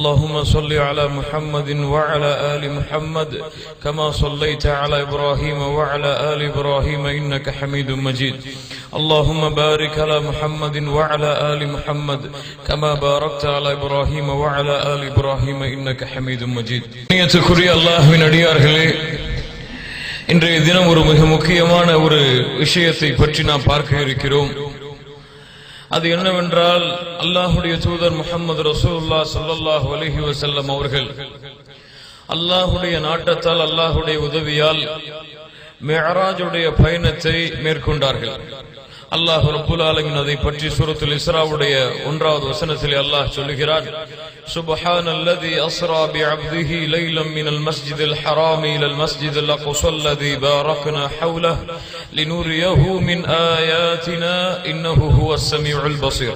اللهم صل على محمد وعلى آل محمد كما صليت على إبراهيم وعلى آل إبراهيم إنك حميد مجيد اللهم بارك على محمد وعلى آل محمد كما باركت على إبراهيم وعلى آل إبراهيم إنك حميد مجيد நியத்துக்குரிய அல்லாஹ்வின் அடியார்களே இன்றைய தினம் ஒரு மிக முக்கியமான ஒரு விஷயத்தை பற்றி நாம் பார்க்க இருக்கிறோம் அது என்னவென்றால் அல்லாஹுடைய தூதர் முகமது ரசூல்லா சல்லாஹ் அலஹி வசல்லம் அவர்கள் அல்லாஹுடைய நாட்டத்தால் அல்லாஹுடைய உதவியால் மெஹராஜுடைய பயணத்தை மேற்கொண்டார்கள். الله رب العالمين الذي بطي سورة الإسراء وديا أنرا وسنة الله شلخيران سبحان الذي أسرى بعبده ليلا من المسجد الحرام إلى المسجد الأقصى الذي باركنا حوله لنريه من آياتنا إنه هو السميع البصير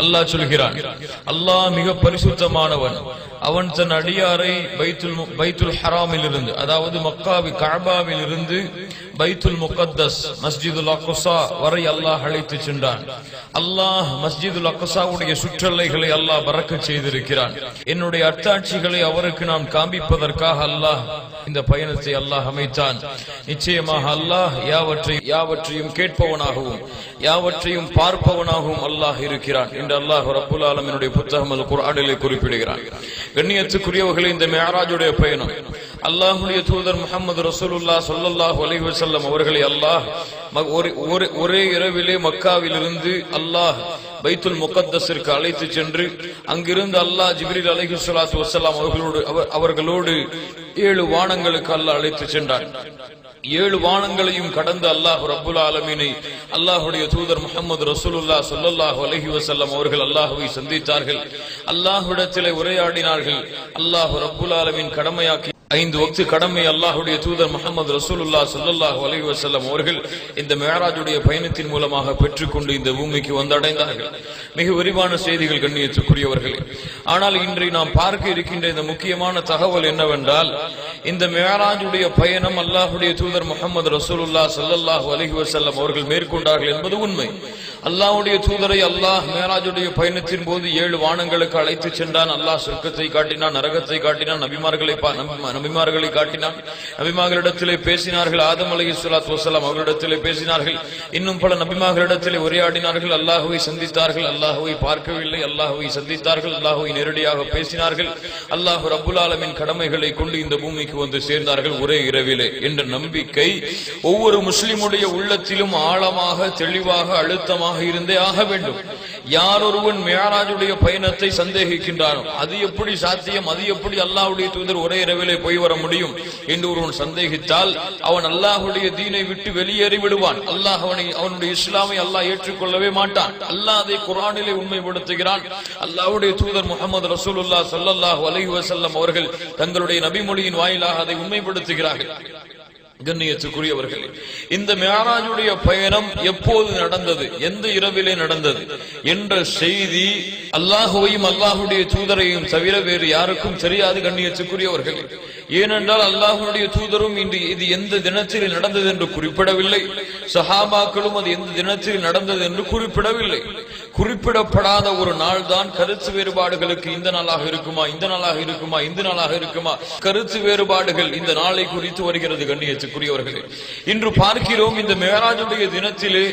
الله شلخيران الله ميقب بني سورة مانوان அவன் தன் அடியாரை பைத்துல் மு- பைத்துல் ஹராமில் இருந்து அதாவது மக்காவி கஅபாவில் இருந்து பைத்துல் முகத்தஸ் மஸ்ஜிதுல் அக்ஸா வரை அல்லாஹ் அழைத்து சென்றான். அல்லாஹ் மஸ்ஜிதுல் அக்ஸாவுடைய சுற்றலைகளை அல்லாஹ் பறக்க செய்திருக்கிறான். என்னுடைய அத்தாட்சிகளை அவருக்கு நான் காண்பிப்பதற்காக அல்லாஹ் இந்த பயணத்தை அல்லாஹ் அமைத்தான். நிச்சயமாக அல்லாஹ் யாவற்றை யாவற்றையும் கேட்பவனாகவும் யாவற்றையும் பார்ப்பவனாகவும் அல்லாஹ் இருக்கிறான் என்று அல்லாஹ் ரப்புல் ஆலமினுடைய புத்தகம் அது குரானிலே குறிப்பிடுகிறான். கண்ணியத்துக்குரியவர்களே இந்த மேராஜுடைய பயணம். அல்லாஹுடைய தூதர் முகமது ரசூலுல்லா ஸல்லல்லாஹு அலைஹி வஸல்லம் அவர்களை அல்லாஹ் ஒரு- ஒரு- ஒரே இரவிலே மக்காவிலிருந்து அல்லாஹ் பைத்துல் முகத்தஸிற்கு அழைத்து சென்று அங்கிருந்து அல்லாஹ் ஜிப்ரீல் அலஹி ஸலாத்து வசலாம் அவர்களோடு அவர்களோடு ஏழு வானங்களுக்கு அல்லாஹ் அழைத்து சென்றான். ஏழு வானங்களையும் கடந்து அல்லாஹ் ரபுல் ஆலமீனை அல்லாஹுடைய தூதர் முகமது ரசூலுல்லா சொல்லல்லாஹு அலஹி வசல்லம் அவர்கள் அல்லாஹுவை சந்தித்தார்கள். அல்லாஹுடத்திலே உரையாடினார்கள். அல்லாஹு ரபுல் ஆலமீன் கடமையாக்கி ஐந்து வக்து கடமை அல்லாஹுடைய தூதர் முகமது ரசூலுல்லா சல்லாஹ் அலி வசல்லம் அவர்கள் இந்த மேராஜுடைய பயணத்தின் மூலமாக பெற்றுக்கொண்டு இந்த பூமிக்கு வந்தடைந்தார்கள். மிக விரிவான செய்திகள் கண்ணியத்துக்குரியவர்களே ஆனால் இன்று நாம் பார்க்க இருக்கின்ற இந்த முக்கியமான தகவல் என்னவென்றால் இந்த மேராஜுடைய பயணம் அல்லாஹுடைய தூதர் முகமது ரசூலுல்லா சல்லாஹ் அலி வசல்லம் அவர்கள் மேற்கொண்டார்கள் என்பது உண்மை. அல்லாவுடைய தூதரை அல்லாஹ் மேராஜுடைய பயணத்தின் போது ஏழு வானங்களுக்கு அழைத்து சென்றான். அல்லாஹ் சொர்க்கத்தை காட்டினான் நரகத்தை காட்டினான் நபிமார்களை பா- நபிமார்களை காட்டினான். நபிமார்களிடத்திலே பேசினார்கள். ஆதம் அலைஹி சுலாத் வசலாம் அவர்களிடத்திலே பேசினார்கள். இன்னும் பல நபிமார்களிடத்திலே உரையாடினார்கள். அல்லாஹுவை சந்தித்தார்கள். அல்லாஹுவை பார்க்கவில்லை. அல்லாஹுவை சந்தித்தார்கள். அல்லாஹுவை நேரடியாக பேசினார்கள். அல்லாஹ் ரப்புல் ஆலமின் கடமைகளை கொண்டு இந்த பூமிக்கு வந்து சேர்ந்தார்கள் ஒரே இரவிலே என்ற நம்பிக்கை ஒவ்வொரு முஸ்லிமுடைய உள்ளத்திலும் ஆழமாக தெளிவாக அழுத்தமாக இருந்தே ஆக வேண்டும். யார் ஒருவன் மேராஜுடைய பயணத்தை சந்தேகிக்கின்றானோ அது எப்படி சாத்தியம் அது எப்படி அல்லாஹுடைய தூதர் ஒரே இரவிலே போய் வர முடியும் என்று ஒருவன் சந்தேகித்தால் அவன் அல்லாஹுடைய தீனை விட்டு வெளியேறி விடுவான். அல்லாஹ் அவனை அவனுடைய இஸ்லாமை அல்லாஹ் ஏற்றுக்கொள்ளவே மாட்டான். அல்லாஹ் அதை குரானிலே உண்மைப்படுத்துகிறான். அல்லாஹுடைய தூதர் முகமது ரசூலுல்லா ஸல்லல்லாஹு அலஹி வசல்லம் அவர்கள் தங்களுடைய நபிமொழியின் வாயிலாக அதை உண்மைப்படுத்துகிறார்கள். கண்ணியத்துக்குரியவர்களே இந்த மேராஜுடைய பயணம் எப்போது நடந்தது? எந்த இரவிலே நடந்தது? என்ற செய்தி அல்லாஹுவையும் அல்லாஹுடைய தூதரையும் தவிர வேறு யாருக்கும் தெரியாது கண்ணியத்துக்குரியவர்களே. ஏனென்றால் அல்லாஹுடைய தூதரும் இன்று இது எந்த தினத்தில் நடந்தது என்று குறிப்பிடவில்லை. சஹாபாக்களும் அது எந்த தினத்தில் நடந்தது என்று குறிப்பிடவில்லை. குறிப்பிடப்படாத ஒரு நாள் தான் கருத்து வேறுபாடுகளுக்கு இந்த நாளாக இருக்குமா இந்த நாளாக இருக்குமா இந்த நாளாக இருக்குமா? கருத்து வேறுபாடுகள் இந்த நாளை குறித்து வருகிறது கண்ணியத்துக்குரியவர்களே. இன்று பார்க்கிறோம் இந்த மேராஜுடைய தினத்திலே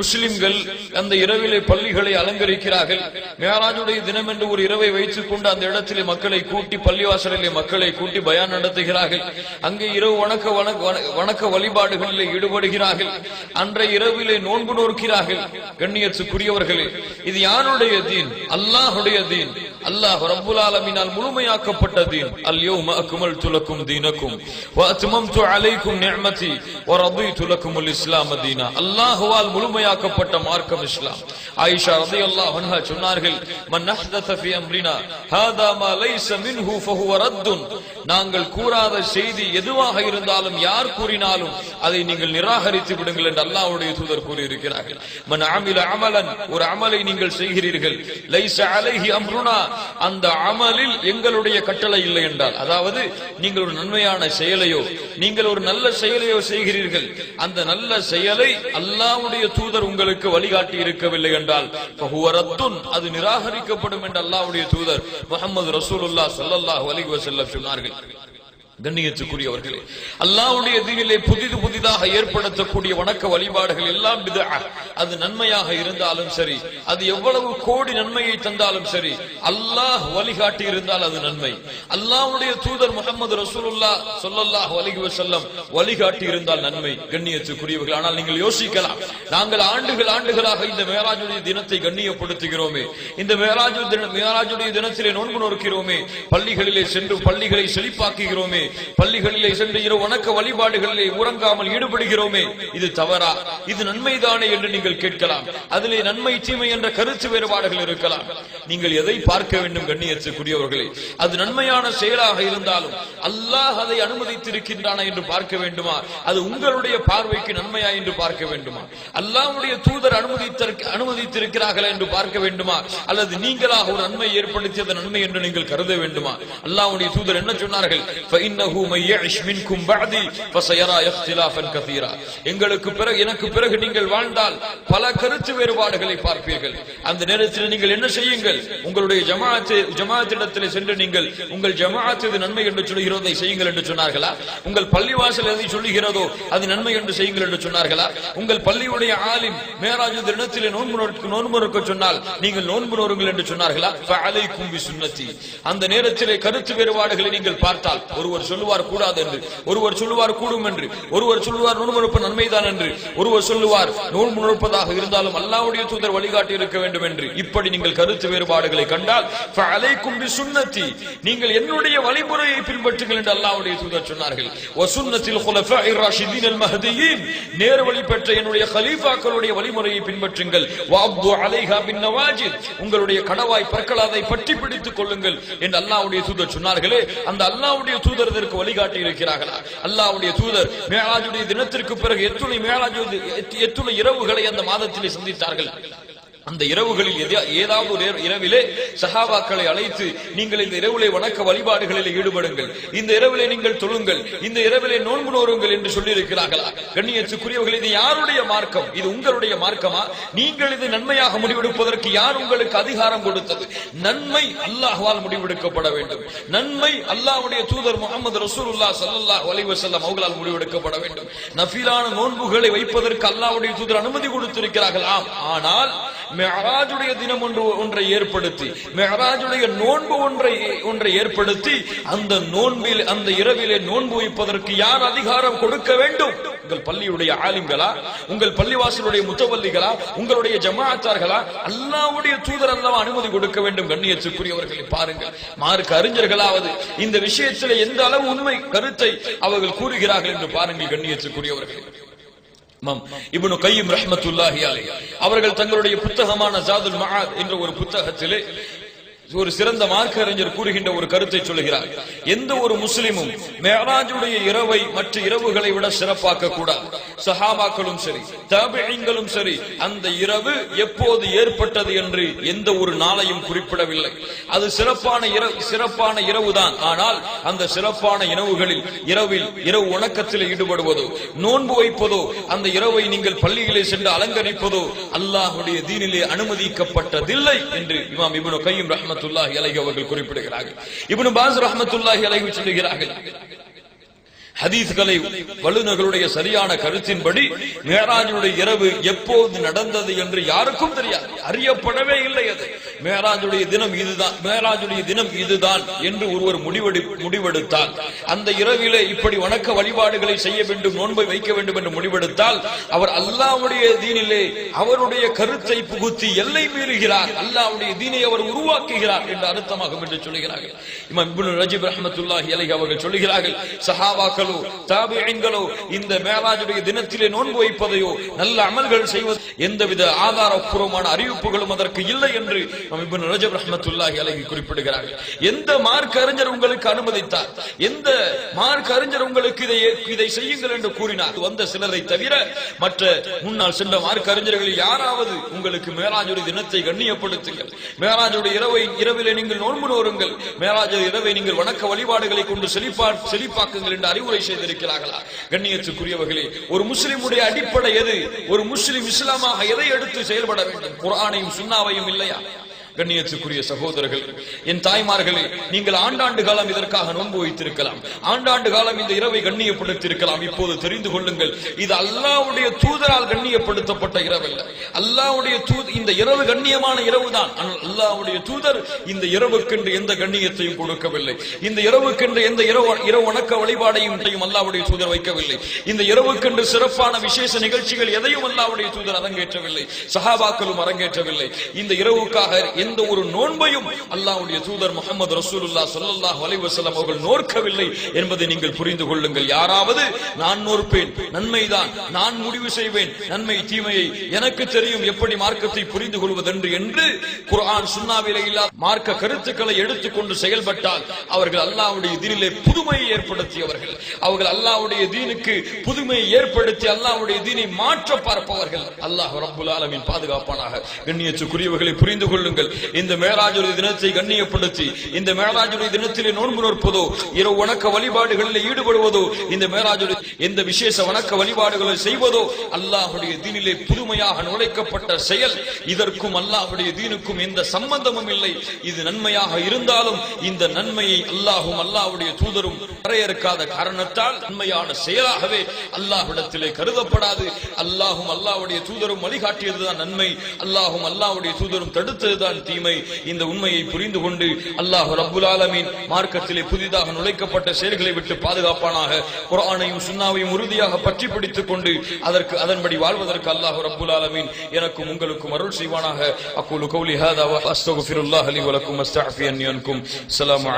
முஸ்லிம்கள் அந்த இரவிலே பள்ளிகளை அலங்கரிக்கிறார்கள். மேராஜுடைய தினம் என்று ஒரு இரவை வைத்துக் கொண்டு அந்த இடத்திலே மக்களை கூட்டி பள்ளிவாசலிலே மக்களை கூட்டி பயான் நடத்துகிறார்கள். அங்கே இரவு வணக்க வணக்க வழிபாடுகளிலே ஈடுபடுகிறார்கள். அன்றைய இரவிலே நோன்பு நோக்கிறார்கள் கண்ணியத்துக்குரியவர்களே இது யானுடைய தீன்? அல்லாஹுடைய தீன். அல்லாஹ் ரப்புல் ஆலமினால் முழுமையாக்கப்பட்ட தீன். அல்யோம அக்குமல் துலக்கும் தீனக்கும் அலைக்கும் நிஅமதி வ ரضيت لكم الاسلام دينا அல்லாஹ்வால் முழுமை முழுமையாக்கப்பட்ட மார்க்கம் இஸ்லாம். ஆயிஷா ரலியல்லாஹு அன்ஹா சொன்னார்கள் மன் அஹ்தத ஃபீ அம்ரினா ஹாதா மா லைஸ மின்ஹு ஃபஹுவ ரத்துன். நாங்கள் கூறாத செய்தி எதுவாக இருந்தாலும் யார் கூறினாலும் அதை நீங்கள் நிராகரித்து விடுங்கள் என்று அல்லாஹ்வுடைய தூதர் கூறியிருக்கிறார்கள். மன் அமில அமலன் ஒரு அமலை நீங்கள் செய்கிறீர்கள். லைஸ அலைஹி அம்ருனா அந்த அமலில் எங்களுடைய கட்டளை இல்லை என்றால் அதாவது நீங்கள் ஒரு நன்மையான செயலையோ நீங்கள் ஒரு நல்ல செயலையோ செய்கிறீர்கள். அந்த நல்ல செயலை அல்லாஹ்வுடைய தூதர் உங்களுக்கு வழிகாட்டி இருக்கவில்லை என்றால் அது நிராகரிக்கப்படும் என்று அல்லாவுடைய தூதர் முகமது ரசூலுல்லாஹ் ஸல்லல்லாஹு அலைஹி செல்ல சொன்னார்கள். கண்ணியத்துக்குரியவர்களே அல்லாவுடைய தீனிலே புதிது புதிதாக ஏற்படுத்தக்கூடிய வணக்க வழிபாடுகள் எல்லாம் அது நன்மையாக இருந்தாலும் சரி அது எவ்வளவு கோடி நன்மையை தந்தாலும் சரி அல்லாஹ் வழிகாட்டி இருந்தால் அது நன்மை. அல்லாவுடைய தூதர் முகமது ரசூலுல்லா சொல்லல்லாஹ் அலைஹி செல்லம் வழிகாட்டி இருந்தால் நன்மை. கண்ணியத்துக்குரியவர்கள் ஆனால் நீங்கள் யோசிக்கலாம் நாங்கள் ஆண்டுகள் ஆண்டுகளாக இந்த மேராஜுடைய தினத்தை கண்ணியப்படுத்துகிறோமே இந்த மேராஜு மேராஜுடைய தினத்திலே நோன்பு நோக்கிறோமே பள்ளிகளிலே சென்று பள்ளிகளை செழிப்பாக்குகிறோமே பள்ளிகளிலே சென்று வணக்க வழிபாடுகளிலே உறங்காமல் ஈடுபடுகிறோமே இது தவறா? இது நன்மைதானே என்று நீங்கள் கேட்கலாம். அதிலே நன்மை தீமை என்ற கருத்து வேறுபாடுகள் இருக்கலாம். நீங்கள் எதை பார்க்க வேண்டும் கண்ணியத்துக்குரியவர்களே? அது நன்மையான செயலாக இருந்தாலும் அல்லாஹ் அதை அனுமதித்திருக்கின்றானா என்று பார்க்க வேண்டுமா? அது உங்களுடைய பார்வைக்கு நன்மையா என்று பார்க்க வேண்டுமா? அல்லாஹ்வுடைய தூதர் அனுமதித்திருக்க அனுமதித்திருக்கிறார்களா என்று பார்க்க வேண்டுமா? அல்லது நீங்களாக ஒரு நன்மை ஏற்படுத்தியது நன்மை என்று நீங்கள் கருத வேண்டுமா? அல்லாஹ்வுடைய தூதர் என்ன சொன்னார்கள்? فإنه من يعش منكم بعدي فسيرى اختلافا كثيرا எங்களுக்கு பிறகு எனக்கு பிறகு நீங்கள் வாழ்ந்தால் பல கருத்து வேறுபாடுகளை பார்ப்பீர்கள் அந்த நேரத்தில் நீங்கள் என்ன செய்யுங்கள் உங்களுடைய ஜமாஅத்து ஜமாஅத்திடத்தில் சென்று நீங்கள் உங்கள் ஜமாஅத் இது நன்மை என்று சொல்கிறதோ அதை செய்யுங்கள் என்று சொன்னார்களா உங்கள் பள்ளிவாசல் எதை சொல்லுகிறதோ அது நன்மை என்று செய்யுங்கள் என்று சொன்னார்களா உங்கள் பள்ளியுடைய ஆலிம் மேராஜ் தினத்திலே நோன்பு நோக்க நோன்பு நோக்க சொன்னால் நீங்கள் நோன்பு நோருங்கள் என்று சொன்னார்களா ஃபஅலைக்கும் பிசுன்னதி அந்த நேரத்திலே கருத்து வேறுபாடுகளை நீங்கள் பார்த்தால் ஒருவர் ஒருவர் சொல்லுவார் கூடாது என்று ஒருவர் சொல்லுவார் கூடும் என்று ஒருவர் சொல்லுவார் நோன்பு நன்மைதான் என்று ஒருவர் சொல்லுவார் நூல் முழுப்பதாக இருந்தாலும் அல்லாவுடைய தூதர் வழிகாட்டி இருக்க வேண்டும் என்று. இப்படி நீங்கள் கருத்து வேறுபாடுகளை கண்டால் ஃபஅலைக்கும் பிசுன்னதி நீங்கள் என்னுடைய வழிமுறையை பின்பற்றுங்கள் என்று அல்லாவுடைய தூதர் சொன்னார்கள். வசுன்னத்தில் குலஃபாஇர் ராஷிதீன் அல் மஹ்தியீன் நேர் வழி பெற்ற என்னுடைய ஹலீஃபாக்களுடைய வழிமுறையை பின்பற்றுங்கள். வஅப்து அலைஹா பின் நவாஜித். உங்களுடைய கடவாய் பற்களாதை பற்றி பிடித்துக் கொள்ளுங்கள் என்று அல்லாவுடைய தூதர் சொன்னார்களே அந்த அல்லாவுடைய தூதர் இதற்கு வழிகாட்டி இருக்கிறார்களா அல்லாவுடைய தூதர் மேலாஜுடைய தினத்திற்கு பிறகு எத்துணை மேலாஜு எத்துணை இரவுகளை அந்த மாதத்திலே சந்தித்தார்கள். அந்த இரவுகளில் ஏதாவது ஒரு இரவிலே சஹாபாக்களை அழைத்து நீங்கள் இந்த இரவிலே வணக்க வழிபாடுகளில் ஈடுபடுங்கள். இந்த இரவிலே நீங்கள் தொழுங்கள். இந்த இரவிலே நோன்பு நோருங்கள் என்று சொல்லி இருக்கிறார்களா கண்ணியத்துக்குரியவர்கள் இது யாருடைய மார்க்கம்? இது உங்களுடைய மார்க்கமா? நீங்கள் இது நன்மையாக முடிவெடுப்பதற்கு யார் உங்களுக்கு அதிகாரம் கொடுத்தது? நன்மை அல்லாஹ்வால் முடிவெடுக்கப்பட வேண்டும். நன்மை அல்லாஹ்வுடைய தூதர் முகமது ரசூலுல்லா ஸல்லல்லாஹு அலைஹி வஸல்லம் அவர்களால் முடிவெடுக்கப்பட வேண்டும். நஃபிலான நோன்புகளை வைப்பதற்கு அல்லாஹ்வுடைய தூதர் அனுமதி கொடுத்திருக்கிறார்கள். ஆம். ஆனால் மெஹராஜுடைய தினம் ஒன்று ஒன்றை ஏற்படுத்தி மெஹராஜுடைய நோன்பு ஒன்றை ஒன்றை ஏற்படுத்தி அந்த நோன்பில் அந்த இரவிலே நோன்பு வைப்பதற்கு யார் அதிகாரம் கொடுக்க வேண்டும்? உங்கள் பள்ளியுடைய ஆலிம்களா? உங்கள் பள்ளிவாசலுடைய முத்தவல்லிகளா? உங்களுடைய ஜமாஅத்தார்களா அல்லாவுடைய தூதர் அல்லவா அனுமதி கொடுக்க வேண்டும்? கண்ணியத்துக்குரியவர்களை பாருங்கள். மார்க் அறிஞர்களாவது இந்த விஷயத்தில் எந்த அளவு உண்மை கருத்தை அவர்கள் கூறுகிறார்கள் என்று பாருங்கள் கண்ணியத்துக்குரியவர்களே. இப்னு கையும் ரஹ்மத்துல்லாஹி அவர்கள் தங்களுடைய புத்தகமான ஜாதுல் மஆத் என்ற ஒரு புத்தகத்திலே ஒரு சிறந்த மார்க்க அறிஞர் கூறுகின்ற ஒரு கருத்தை சொல்கிறார் எந்த ஒரு முஸ்லிமும் மேராஜுடைய இரவை மற்ற இரவுகளை விட சிறப்பாக்க கூடாது சஹாபாக்களும் சரி தாபியங்களும் சரி அந்த இரவு எப்போது ஏற்பட்டது என்று எந்த ஒரு நாளையும் குறிப்பிடவில்லை. அது சிறப்பான இரவு சிறப்பான இரவுதான். ஆனால் அந்த சிறப்பான இரவுகளில் இரவில் இரவு உணக்கத்தில் ஈடுபடுவதோ நோன்பு வைப்பதோ அந்த இரவை நீங்கள் பள்ளியிலே சென்று அலங்கரிப்பதோ அல்லாஹுடைய தீனிலே அனுமதிக்கப்பட்டதில்லை என்று இமாம் இபுனு கையும் ரஹமத்துல்லாஹி அலைஹி அவர்கள் குறிப்பிடுகிறார்கள். இபுனு பாஸ் ரஹமத்துல்லாஹி அலைஹி சொல்லுகிறார்கள் ஹதீஸ்களை வல்லுநர்களுடைய சரியான கருத்தின்படி மேராஜுடைய இரவு எப்போது நடந்தது என்று யாருக்கும் தெரியாது. அறியப்படவே இல்லை அது. மேராஜுடைய தினம் இதுதான் மேராஜுடைய தினம் இதுதான் என்று ஒருவர் முடிவெடு முடிவெடுத்தால் அந்த இரவிலே இப்படி வணக்க வழிபாடுகளை செய்ய வேண்டும் நோன்பை வைக்க வேண்டும் என்று முடிவெடுத்தால் அவர் அல்லாவுடைய தீனிலே அவருடைய கருத்தை புகுத்தி எல்லை மீறுகிறார். அல்லாவுடைய தீனை அவர் உருவாக்குகிறார் என்று அர்த்தமாகும் என்று சொல்கிறார்கள் இமாம் இப்னு ரஜிப் ரஹமத்துல்லாஹி அலைஹி அவர்கள் சொல்கிறார்கள் சஹாபாக்கள் சஹாபாக்களோ தாபியங்களோ இந்த மேலாஜுடைய தினத்திலே நோன்பு வைப்பதையோ நல்ல அமல்கள் செய்வது எந்தவித ஆதாரப்பூர்வமான அறிவிப்புகளும் அதற்கு இல்லை என்று ரஜப் ரஹமத்துல்லாஹி அலகி ரஹ்மத்துல்லாஹி குறிப்பிடுகிறார்கள். எந்த மார்க் அறிஞர் உங்களுக்கு அனுமதித்தார்? எந்த மார்க் அறிஞர் உங்களுக்கு இதை இதை செய்யுங்கள் என்று கூறினார்? வந்த சிலரை தவிர மற்ற முன்னால் சென்ற மார்க் அறிஞர்களில் யாராவது உங்களுக்கு மேலாஜுடைய தினத்தை கண்ணியப்படுத்துங்கள். மேலாஜுடைய இரவை இரவிலே நீங்கள் நோன்பு நோருங்கள். மேலாஜுடைய இரவை நீங்கள் வணக்க வழிபாடுகளை கொண்டு செழிப்பா செழிப்பாக்குங்கள் என்று அறிவு அறிவுரை செய்திருக்கிறார்களா? கண்ணியத்துக்குரியவர்களே ஒரு முஸ்லிமுடைய அடிப்படை எது? ஒரு முஸ்லிம் இஸ்லாமாக எதை எடுத்து செயல்பட வேண்டும்? குரானையும் சுண்ணாவையும் இல்லையா? கண்ணியத்துக்குரிய சகோதரர்கள் என் தாய்மார்களே நீங்கள் ஆண்டாண்டு காலம் இதற்காக நோன்பு வைத்திருக்கலாம். ஆண்டாண்டு காலம் இந்த இரவை கண்ணியப்படுத்தியிருக்கலாம். இப்போது தெரிந்து கொள்ளுங்கள் இது அல்லாவுடைய தூதரால் கண்ணியப்படுத்தப்பட்ட இரவு அல்ல அல்லாவுடைய தூது இந்த இரவு கண்ணியமான இரவு தான் அல்லாவுடைய தூதர் இந்த இரவுக்கென்று எந்த கண்ணியத்தையும் கொடுக்கவில்லை. இந்த இரவுக்கென்று எந்த இரவு இரவு வணக்க வழிபாடையும் அல்லாவுடைய தூதர் வைக்கவில்லை. இந்த இரவுக்கென்று சிறப்பான விசேஷ நிகழ்ச்சிகள் எதையும் அல்லாவுடைய தூதர் அரங்கேற்றவில்லை. சஹாபாக்களும் அரங்கேற்றவில்லை. இந்த இரவுக்காக எந்த ஒரு நோன்பையும் அல்லாவுடைய தூதர் முகமது ரசூலுல்லாஹ் ஸல்லல்லாஹு அலைஹி அவர்கள் நோர்க்கவில்லை என்பதை நீங்கள் புரிந்து கொள்ளுங்கள். யாராவது நான் நோற்பேன் நன்மைதான் நான் முடிவு செய்வேன் நன்மை தீமையை எனக்கு தெரியும் எப்படி மார்க்கத்தை புரிந்து கொள்வதென்று என்று குரான் சுண்ணாவிலே இல்லா மார்க்க கருத்துக்களை எடுத்துக்கொண்டு செயல்பட்டால் அவர்கள் அல்லாவுடைய தீனிலே புதுமையை ஏற்படுத்தியவர்கள். அவர்கள் அல்லாவுடைய தீனுக்கு புதுமையை ஏற்படுத்தி அல்லாவுடைய தீனை மாற்ற பார்ப்பவர்கள். அல்லாஹ் ரபுல் ஆலமின் பாதுகாப்பானாக. கண்ணியத்துக்குரியவர்களை புரிந்து கொள்ளுங்கள். இந்த மேலாஜுடைய தினத்தை கண்ணியப்படுத்தி இந்த மேலாஜுடைய தினத்திலே நோன்பு நோற்பதோ இரவு வணக்க வழிபாடுகளில் ஈடுபடுவதோ இந்த மேலாஜுடைய இந்த விசேஷ வணக்க வழிபாடுகளை செய்வதோ அல்லாஹுடைய தீனிலே புதுமையாக நுழைக்கப்பட்ட செயல் இதற்கும் அல்லாஹுடைய தீனுக்கும் எந்த சம்பந்தமும் இல்லை. இது நன்மையாக இருந்தாலும் இந்த நன்மையை அல்லாஹும் அல்லாஹுடைய தூதரும் வரையறுக்காத காரணத்தால் நன்மையான செயலாகவே அல்லாஹ்விடத்திலே கருதப்படாது. அல்லாஹும் அல்லாஹ்வுடைய தூதரும் வழிகாட்டியதுதான் நன்மை. அல்லாஹும் அல்லாஹ்வுடைய தூதரும் தடுத்ததுதான் தீமை இந்த உண்மையை புரிந்து கொண்டு அல்லாஹ் ரபுல் ஆலமீன் மார்க்கத்திலே புதிதாக நுழைக்கப்பட்ட செயல்களை விட்டு பாதுகாப்பானாக குரானையும் சுண்ணாவையும் உறுதியாக பற்றி பிடித்துக் கொண்டு அதற்கு அதன்படி வாழ்வதற்கு அல்லாஹ் ரபுல் ஆலமீன் எனக்கும் உங்களுக்கும் அருள் செய்வானாக. அக்கூலு கௌலி ஹாதா அஸ்தகுஃபிருல்லாஹ் அலி வலக்கும் அஸ்தாஃபி அன்யன்கும் அஸ்தக்ஃபி